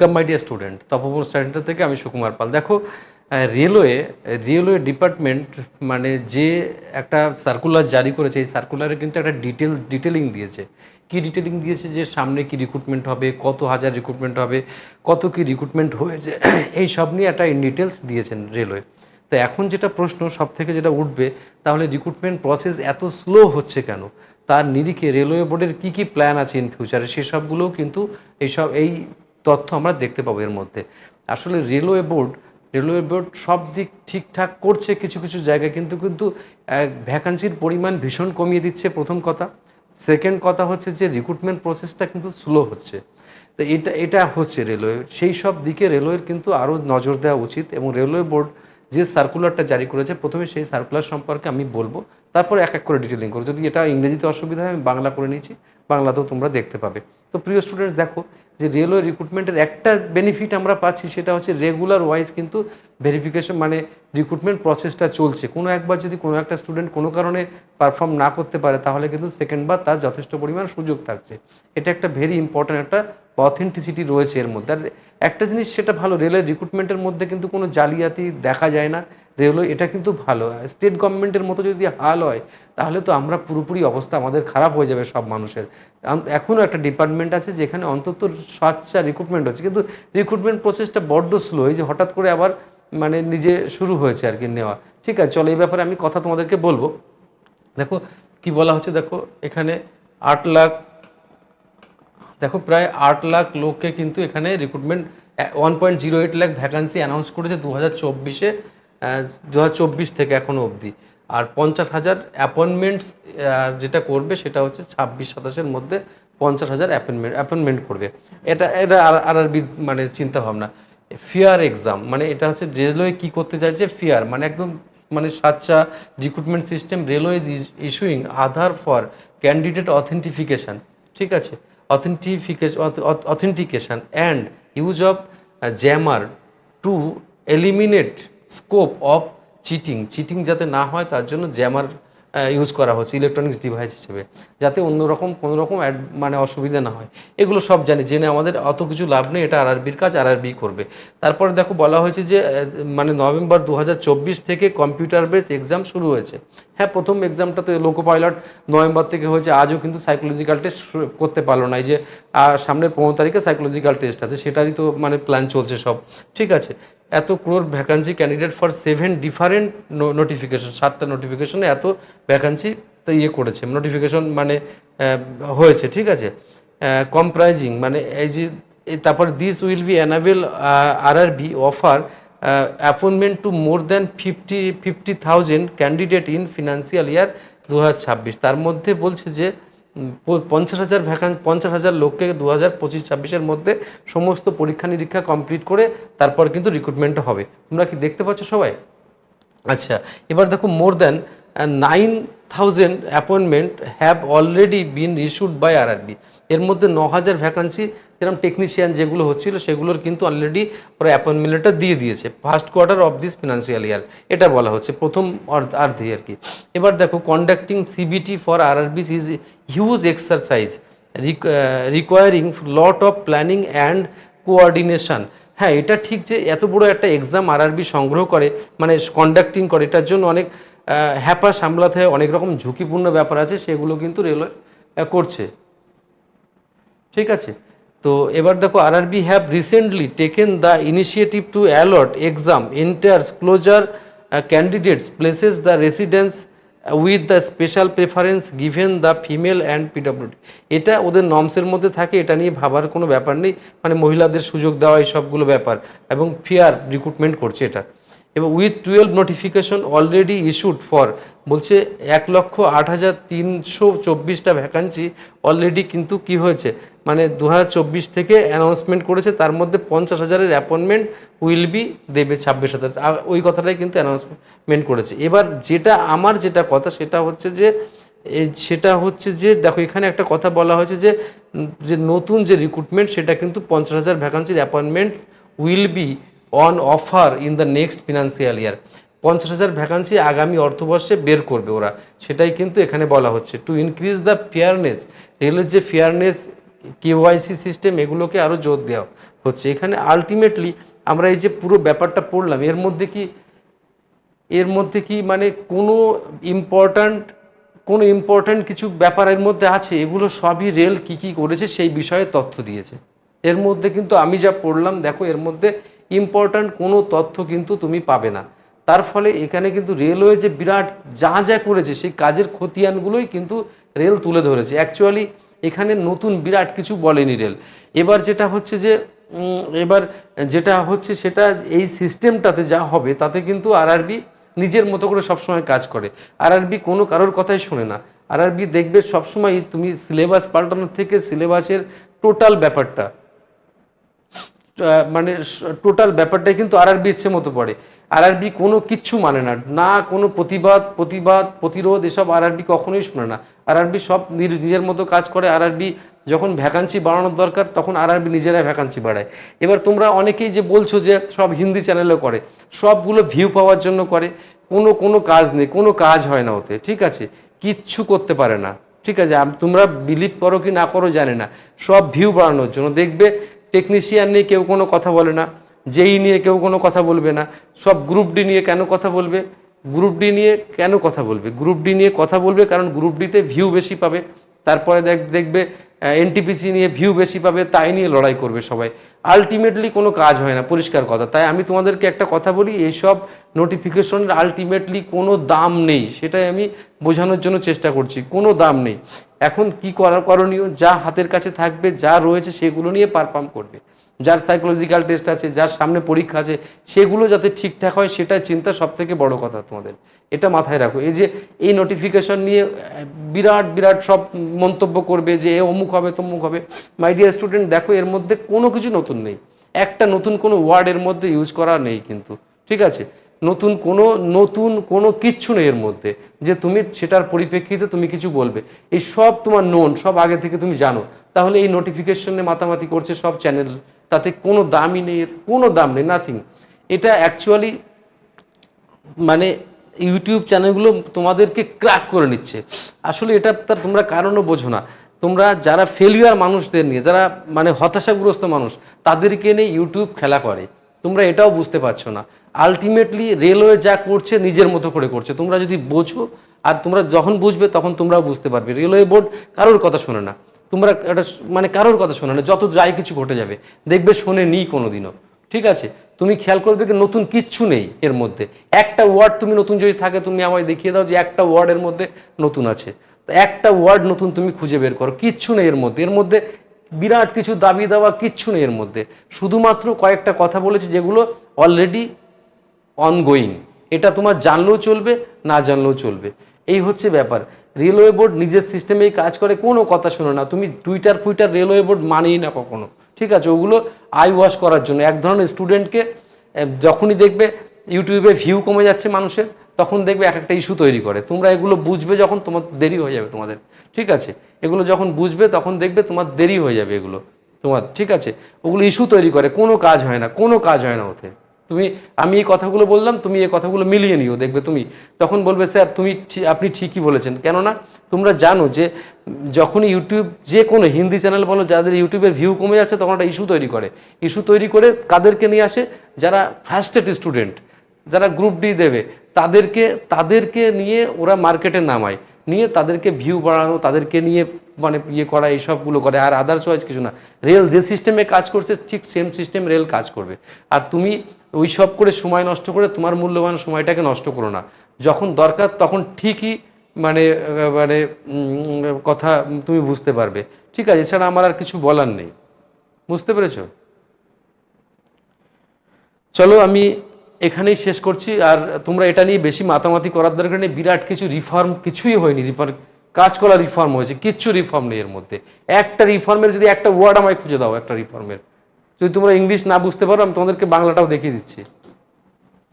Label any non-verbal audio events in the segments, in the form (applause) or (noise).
Welcome my dear student Tapoban centre থেকে আমি সুকুমার পাল। দেখো রেলওয়ে রেলওয়ে ডিপার্টমেন্ট মানে যে একটা সার্কুলার জারি করেছে, এই সার্কুলারে কিন্তু একটা ডিটেল ডিটেলিং দিয়েছে। কি ডিটেলিং দিয়েছে যে সামনে কি রিক্রুটমেন্ট হবে, কত হাজার রিক্রুটমেন্ট হবে, কত কি রিক্রুটমেন্ট হয়েছে, (clears throat) এই সব নিয়ে একটা ডিটেলস দিয়েছেন রেলওয়ে তো এখন যেটা প্রশ্ন সব থেকে যেটা উঠবে, তাহলে রিক্রুটমেন্ট প্রসেস এত স্লো হচ্ছে কেন? তার নিরিখে রেলওয়ে বোর্ডের কি কি প্ল্যান আছে ইন ফিউচারে সেসবগুলোও কিন্তু এইসব এই তথ্য আমরা দেখতে পাবো এর মধ্যে। আসলে রেলওয়ে বোর্ড রেলওয়ে বোর্ড সব দিক ঠিকঠাক করছে কিছু কিছু জায়গায়, কিন্তু কিন্তু ভ্যাকান্সির পরিমাণ ভীষণ কমিয়ে দিচ্ছে প্রথম কথা। সেকেন্ড কথা হচ্ছে যে রিক্রুটমেন্ট প্রসেসটা কিন্তু স্লো হচ্ছে। তো এটা এটা হচ্ছে রেলওয়ে। সেই সব দিকে রেলওয়ের কিন্তু আরও নজর দেওয়া উচিত এবং রেলওয়ে বোর্ড যে সার্কুলারটা জারি করেছে, প্রথমে সেই সার্কুলার সম্পর্কে আমি বলব। তারপর এক এক করে ডিটেলিং করব। যদি এটা ইংরেজিতে অসুবিধা হয়, আমি বাংলা করে নিয়েছি। বাংলাতেও তোমরা দেখতে পাবে। তো প্রিয় স্টুডেন্টস দেখো যে রেলওয়ে রিক্রুটমেন্টের একটা বেনিফিট আমরা পাচ্ছি সেটা হচ্ছে রেগুলার ওয়াইজ কিন্তু ভেরিফিকেশন মানে রিক্রুটমেন্ট প্রসেসটা চলছে। কোনো একবার যদি কোনো একটা স্টুডেন্ট কোনো কারণে পারফর্ম না করতে পারে, তাহলে কিন্তু সেকেন্ডবার তার যথেষ্ট পরিমাণ সুযোগ থাকছে। এটা একটা ভেরি ইম্পর্ট্যান্ট একটা অথেন্টিসিটি রয়েছে এর মধ্যে। আর একটা জিনিস সেটা ভালো রেলের রিক্রুটমেন্টের মধ্যে কিন্তু কোনো জালিয়াতি দেখা যায় না। রেলওয়ে এটা কিন্তু ভালো। স্টেট গভর্নমেন্টের মতো যদি হাল হয়, তাহলে তো আমরা পুরোপুরি অবস্থা আমাদের খারাপ হয়ে যাবে সব মানুষের। এখনও একটা ডিপার্টমেন্ট আছে যেখানে অন্তত সাতটা রিক্রুটমেন্ট হচ্ছে। কিন্তু রিক্রুটমেন্ট প্রসেসটা বড্ড স্লো এই যে হঠাৎ করে আবার মানে নিজে শুরু হয়েছে আর কি নেওয়া। ঠিক আছে, চলো এই ব্যাপারে আমি কথা তোমাদেরকে বলব। দেখো, কি বলা হচ্ছে দেখো, এখানে আট লাখ, দেখো প্রায় আট লাখ লোককে কিন্তু এখানে recruitment one point zero eight lakh vacancy announce করেছে দু হাজার চব্বিশে। দু হাজার চব্বিশ থেকে এখনও অবধি। আর পঞ্চাশ হাজার অ্যাপয়েন্টমেন্টস যেটা করবে সেটা হচ্ছে ছাব্বিশ, সাতাশের মধ্যে পঞ্চাশ হাজার অ্যাপয়েন্টমেন্ট অ্যাপয়েন্টমেন্ট করবে। এটা এটা আর আর মানে চিন্তা ভাবনা। ফিয়ার এক্সাম মানে এটা হচ্ছে রেলওয়ে কী করতে চাইছে? ফিয়ার মানে একদম মানে সাচ্চা recruitment system railway is issuing Aadhaar for candidate authentification ঠিক আছে? Authentification authentication and use of jammer to eliminate scope of cheating. Cheating যাতে না হয়, তার জন্য জ্যামার ইউজ করা হচ্ছে ইলেকট্রনিক্স ডিভাইস হিসেবে। যাতে অন্যরকম কোনো রকম অ্যাড মানে অসুবিধা না হয়। এগুলো সব জানি, জেনে আমাদের অত কিছু লাভ নেই, এটা আরআরবির কাজ আরআরবি করবে। তারপরে দেখো, বলা হয়েছে যে মানে নভেম্বর দু হাজার চব্বিশ থেকে কম্পিউটার বেস এক্সাম শুরু হয়েছে। হ্যাঁ প্রথম এক্সামটা তো লোকো পাইলট নভেম্বর থেকে হয়েছে, আজও কিন্তু সাইকোলজিক্যাল টেস্ট করতে পারল না। এই যে সামনের পনেরো তারিখে সাইকোলজিক্যাল টেস্ট আছে, সেটারই তো মানে প্ল্যান চলছে সব। ঠিক আছে? এত crore vacancy candidate for seven different notification সাতটা নোটিফিকেশনে এত ভ্যাকান্সি তো ইয়ে করেছে। নোটিফিকেশন মানে হয়েছে, ঠিক আছে? কম্প্রাইজিং মানে এই যে তারপর this will be enable R R B offer appointment to more than fifty fifty thousand candidate in financial year দু হাজার ছাব্বিশ। তার মধ্যে বলছে যে পঞ্চাশ হাজার ভ্যাকান পঞ্চাশ হাজার লোককে দু হাজার পঁচিশ, ছাব্বিশের মধ্যে সমস্ত পরীক্ষা নিরীক্ষা কমপ্লিট করে তারপর কিন্তু রিক্রুটমেন্ট হবে। তোমরা কি দেখতে পাচ্ছ সবাই? আচ্ছা এবার দেখো more than nine thousand appointment have already been issued by R RRB এর মধ্যে ন হাজার ভ্যাকান্সি যেরকম টেকনিশিয়ান যেগুলো হচ্ছিল, সেগুলোর কিন্তু অলরেডি ওরা অ্যাপয়েন্টমেন্ট লেটার দিয়ে দিয়েছে। First quarter of this financial year এটা বলা হচ্ছে, প্রথম অর্ধ- অর্ধে আর কি। এবার দেখো conducting CBT for RRBs is huge exercise requiring lot of planning and coordination হ্যাঁ এটা ঠিক যে এত বড় একটা এক্সাম আরআরবি সংগ্রহ করে মানে কন্ডাক্টিং করে, এটার জন্য অনেক হ্যাপা সামলাতে হয় অনেক রকম ঝুঁকিপূর্ণ ব্যাপার আছে, সেগুলো কিন্তু রেলওয়ে করছে। ঠিক আছে? তো এবার দেখো RRB have recently taken the initiative to allot exam enters closer candidates places the residence with the special preference given the female and PWD এটা ওদের নর্মসের মধ্যে থাকে, এটা নিয়ে ভাবার কোনো ব্যাপার নেই। মানে মহিলাদের সুযোগ দেওয়া, এই সবগুলো ব্যাপার। এবং ফেয়ার রিক্রুটমেন্ট করছে এটা। এবং with twelve notification already issued for বলছে এক লক্ষ আট হাজার তিনশো চব্বিশটা ভ্যাকান্সি অলরেডি কিন্তু কি হয়েছে? মানে দু হাজার চব্বিশ থেকে অ্যানাউন্সমেন্ট করেছে, তার মধ্যে পঞ্চাশ হাজারের অ্যাপয়েন্টমেন্ট উইল বি দেবে ছাব্বিশ হাজার। ওই কথাটাই কিন্তু অ্যানাউন্সমেন্ট করেছে। এবার যেটা আমার যেটা কথা, সেটা হচ্ছে যে সেটা হচ্ছে যে, দেখো এখানে একটা কথা বলা হয়েছে যে যে নতুন যে রিক্রুটমেন্ট সেটা কিন্তু পঞ্চাশ হাজার ভ্যাকান্সির appointments will be on offer in the next financial year পঞ্চাশ হাজার ভ্যাকান্সি আগামী অর্থবর্ষে বের করবে ওরা। সেটাই কিন্তু এখানে বলা হচ্ছে। টু ইনক্রিজ দ্য ফেয়ারনেস রেলের যে ফেয়ারনেস কেওয়াইসি সিস্টেম এগুলোকে আরও জোর দেওয়া হচ্ছে। এখানে আলটিমেটলি আমরা এই যে পুরো ব্যাপারটা পড়লাম, এর মধ্যে কি, এর মধ্যে কি মানে কোনো ইম্পর্ট্যান্ট কোনো ইম্পর্ট্যান্ট কিছু ব্যাপার এর মধ্যে আছে? এগুলো সবই রেল কি কি করেছে সেই বিষয়ে তথ্য দিয়েছে। এর মধ্যে কিন্তু আমি যা পড়লাম, দেখো এর মধ্যে ইম্পর্ট্যান্ট কোনো তথ্য কিন্তু তুমি পাবে না। তার ফলে এখানে কিন্তু রেলওয়ে যে বিরাট যা যা করেছে, সেই কাজের খতিয়ানগুলোই কিন্তু রেল তুলে ধরেছে। অ্যাকচুয়ালি এখানে নতুন বিরাট কিছু বলেনি রেল এবার যেটা হচ্ছে যে এবার যেটা হচ্ছে সেটা এই সিস্টেমটাতে যা হবে, তাতে কিন্তু আরআরবি নিজের মতো করে সবসময় কাজ করে। আরআরবি কোনো কারোর কথাই শোনে না। আরআরবি দেখবে সবসময় তুমি সিলেবাস পাল্টানোর থেকে সিলেবাসের টোটাল ব্যাপারটা। মানে টোটাল ব্যাপারটাই কিন্তু আর আরআরবি ইচ্ছে মতো পড়ে। আর আরআরবি কোনো কিচ্ছু মানে না। না কোনো প্রতিবাদ প্রতিবাদ, প্রতিরোধ এসব আর আরআরবি কখনোই শোনে না। আর আরআরবি সব নির- নিজের মতো কাজ করে। আর আরআরবি যখন ভ্যাকান্সি বাড়ানোর দরকার, তখন আর আরআরবি নিজেরাই ভ্যাকান্সি বাড়ায়। এবার তোমরা অনেকেই যে বলছো যে সব হিন্দি চ্যানেলও করে, সবগুলো ভিউ পাওয়ার জন্য করে, কোনো কোনো কাজ নেই, কোনো কাজ হয় না ওতে, ঠিক আছে? কিচ্ছু করতে পারে না, ঠিক আছে? তোমরা বিলিভ করো কি না করো জানে না। সব ভিউ বাড়ানোর জন্য। দেখবে টেকনিশিয়ান নিয়ে কেউ কোনো কথা বলে না, যেই নিয়ে কেউ কোনো কথা বলবে না, সব গ্রুপ ডি নিয়ে কেন কথা বলবে? গ্রুপ ডি নিয়ে কেন কথা বলবে? গ্রুপ ডি নিয়ে কথা বলবে কারণ গ্রুপ ডিতে ভিউ বেশি পাবে, তারপরে দেখ, দেখবে এনটিপিসি নিয়ে ভিউ বেশি পাবে, তাই নিয়ে লড়াই করবে সবাই। আলটিমেটলি কোনো কাজ হয় না, পরিষ্কার কথা। তাই আমি তোমাদেরকে একটা কথা বলি, এইসব নোটিফিকেশনের আলটিমেটলি কোনো দাম নেই, সেটাই আমি বোঝানোর জন্য চেষ্টা করছি, কোনো দাম নেই। এখন কি করার করণীয়? যা হাতের কাছে থাকবে, যা রয়েছে সেগুলো নিয়ে পারফর্ম করবে। যার সাইকোলজিক্যাল টেস্ট আছে, যার সামনে পরীক্ষা আছে, সেগুলো যাতে ঠিকঠাক হয় সেটা চিন্তা সব থেকে বড় কথা তোমাদের। এটা মাথায় রাখো। এই যে, এই নোটিফিকেশন নিয়ে বিরাট বিরাট সব মন্তব্য করবে যে, এ অমুক হবে, তমুক হবে। মাই ডিয়ার স্টুডেন্ট দেখো, এর মধ্যে কোনো কিছু নতুন নেই। একটা নতুন কোনো ওয়ার্ড এর মধ্যে ইউজ করা নেই কিন্তু। ঠিক আছে? নতুন কোনো নতুন কোনো কিচ্ছু নেই এর মধ্যে। যে তুমি সেটার পরিপ্রেক্ষিতে তুমি কিছু বলবে। এই সব তোমার নোন সব আগে থেকে তুমি জানো। তাহলে এই নোটিফিকেশনে মাতামাতি করছে সব চ্যানেল তাতে কোনো দামই নেই এর কোনো দাম নেই নাথিং এটা অ্যাকচুয়ালি মানে ইউটিউব চ্যানেলগুলো তোমাদেরকে ক্র্যাক করে নিচ্ছে। আসলে এটা তার তোমরা কারণও বোঝো না। তোমরা যারা ফেলিয়ার মানুষদের নিয়ে, যারা মানে হতাশাগ্রস্ত মানুষ, তাদেরকে নিয়ে ইউটিউব খেলা করে। তোমরা এটাও বুঝতে পারছ না। আলটিমেটলি রেলওয়ে যা করছে নিজের মতো করে করছে। তোমরা যদি বোঝো, আর তোমরা যখন বুঝবে তখন তোমরাও বুঝতে পারবে। রেলওয়ে বোর্ড কারোর কথা শোনে না। তোমরা স- মানে কারোর কথা শোনে না। যত যাই কিছু ঘটে যাবে, দেখবে শোনে নি কোনোদিনও। ঠিক আছে? তুমি খেয়াল করবে কি নতুন কিচ্ছু নেই এর মধ্যে। একটা ওয়ার্ড তুমি নতুন যদি থাকে, তুমি আমায় দেখিয়ে দাও যে একটা ওয়ার্ডের মধ্যে নতুন আছে। একটা ওয়ার্ড নতুন তুমি খুঁজে বের করো। কিচ্ছু নেই এর মধ্যে। এর মধ্যে বিরাট কিছু দাবি দেওয়া কিচ্ছু নেই এর মধ্যে। শুধুমাত্র কয়েকটা কথা বলেছে যেগুলো অলরেডি অনগোয়িং এটা তোমার জানলেও চলবে, না জানলেও চলবে। এই হচ্ছে ব্যাপার। রেলওয়ে বোর্ড নিজের সিস্টেমেই কাজ করে, কোনো কথা শোনো না। তুমি টুইটার ফুইটার রেলওয়ে বোর্ড মানেই না কখনো। ঠিক আছে? ওগুলো আই ওয়াশ করার জন্য। এক ধরনের স্টুডেন্টকে যখনই দেখবে ইউটিউবে ভিউ কমে যাচ্ছে মানুষের, তখন দেখবে এক একটা ইস্যু তৈরি করে। তোমরা এগুলো বুঝবে যখন, তোমার দেরি হয়ে যাবে তোমাদের। ঠিক আছে? এগুলো যখন বুঝবে, তখন দেখবে তোমার দেরি হয়ে যাবে এগুলো। তোমার, ঠিক আছে? ওগুলো ইস্যু তৈরি করে। কোনো কাজ হয় না। কোনো কাজ হয় না ওতে। তুমি, আমি এই কথাগুলো বললাম, তুমি এই কথাগুলো মিলিয়ে নিও, দেখবে তুমি। তখন বলবে, স্যার, তুমি আপনি ঠিকই বলেছেন। কেননা, তোমরা জানো যে যখন ইউটিউব যে কোনো হিন্দি চ্যানেল বলো, যাদের ইউটিউবের ভিউ কমে যাচ্ছে, তখন একটা ইস্যু তৈরি করে। ইস্যু তৈরি করে কাদেরকে নিয়ে আসে? যারা ফার্স্টেড স্টুডেন্ট যারা গ্রুপ ডি দেবে, তাদেরকে তাদেরকে নিয়ে ওরা মার্কেটে নামায়। নিয়ে তাদেরকে ভিউ বাড়ানো, তাদেরকে নিয়ে মানে ইয়ে করা, এইসবগুলো করে। আর আদার্স ওয়াইজ কিছু না। রেল যে সিস্টেমে কাজ করছে, ঠিক সেম সিস্টেম রেল কাজ করবে। আর তুমি ওই সব করে সময় নষ্ট করে তোমার মূল্যবান সময়টাকে নষ্ট করো না। যখন দরকার তখন ঠিকই মানে মানে কথা তুমি বুঝতে পারবে। ঠিক আছে, এছাড়া আমার আর কিছু বলার নেই। বুঝতে পেরেছ? চলো আমি এখানেই শেষ করছি। আর তোমরা এটা নিয়ে বেশি মাতামাতি করার দরকার নেই। বিরাট কিছু রিফর্ম কিছুই হয়নি। রিফর্ম কাজ করা রিফর্ম হয়েছে। কিচ্ছু রিফর্ম নেই এর মধ্যে। একটা রিফর্মের যদি একটা ওয়ার্ড আমায় খুঁজে দাও, একটা রিফর্মের যদি তোমরা ইংলিশ না বুঝতে পারো, আমি তোমাদেরকে বাংলাটাও দেখিয়ে দিচ্ছি।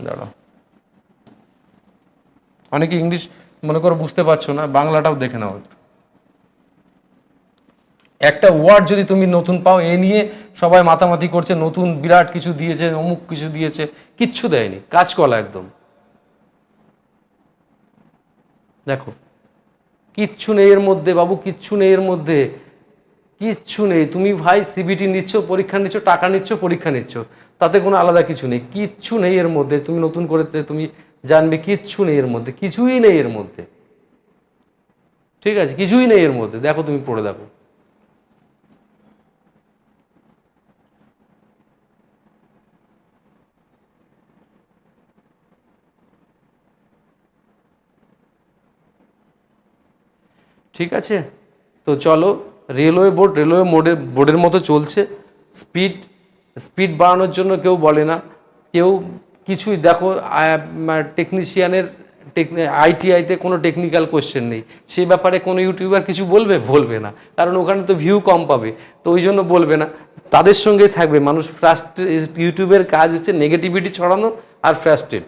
দাঁড়াও। অনেকে ইংলিশ মনে করো বুঝতে পারছ না, বাংলাটাও দেখে নাও একটু। একটা ওয়ার্ড যদি তুমি নতুন পাও, এ নিয়ে সবাই মাতামাতি করছে, নতুন বিরাট কিছু দিয়েছে, অমুক কিছু দিয়েছে, কিচ্ছু দেয়নি কাজ কলা একদম। দেখো, কিচ্ছু নেই এর মধ্যে, বাবু, কিচ্ছু নেই এর মধ্যে, কিচ্ছু নেই। তুমি ভাই সিবিটি নিচ্ছ, পরীক্ষা নিচ্ছ, টাকা নিচ্ছ, পরীক্ষা নিচ্ছ, তাতে কোনো আলাদা কিছু নেই। কিচ্ছু নেই এর মধ্যে, তুমি নতুন করে তুমি জানবে কিচ্ছু নেই এর মধ্যে, কিছুই নেই এর মধ্যে। ঠিক আছে, কিছুই নেই এর মধ্যে। দেখো তুমি পড়ে দেখো। ঠিক আছে? তো চলো রেলওয়ে বোর্ড রেলওয়ে মোডের বোর্ডের মতো চলছে। স্পিড স্পিড বাড়ানোর জন্য কেউ বলে না। কেউ কিছুই, দেখো টেকনিশিয়ানের আইটিআইতে কোনো টেকনিক্যাল কোশ্চেন নেই। সেই ব্যাপারে কোনো ইউটিউবার কিছু বলবে? বলবে না। কারণ ওখানে তো ভিউ কম পাবে। তো ওই জন্য বলবে না। তাদের সঙ্গেই থাকবে। মানুষ ফ্রাস্ট্রে ইউটিউবের কাজ হচ্ছে নেগেটিভিটি ছড়ানো আর ফ্রাস্ট্রেট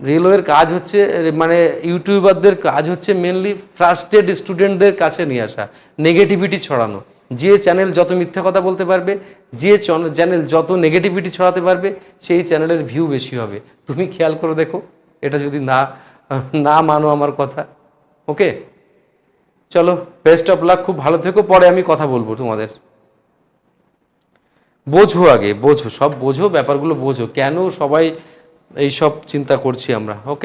রেলওয়ের কাজ হচ্ছে মানে ইউটিউবারদের কাজ হচ্ছে মেনলি ফ্রাস্ট্রেট স্টুডেন্টদের কাছে নিয়ে আসা নেগেটিভিটি ছড়ানো। যে চ্যানেল যত মিথ্যা কথা বলতে পারবে, যে চ্যানেল যত নেগেটিভিটি ছড়াতে পারবে, সেই চ্যানেলের ভিউ বেশি হবে। তুমি খেয়াল করে দেখো, এটা যদি না না মানো আমার কথা। ওকে চলো বেস্ট অফ লাক খুব ভালো থেকো, পরে আমি কথা বলব তোমাদের। বোঝো আগে, বোঝো, সব বোঝো, ব্যাপারগুলো বোঝো। কেন সবাই এই সব চিন্তা করছি আমরা ওকে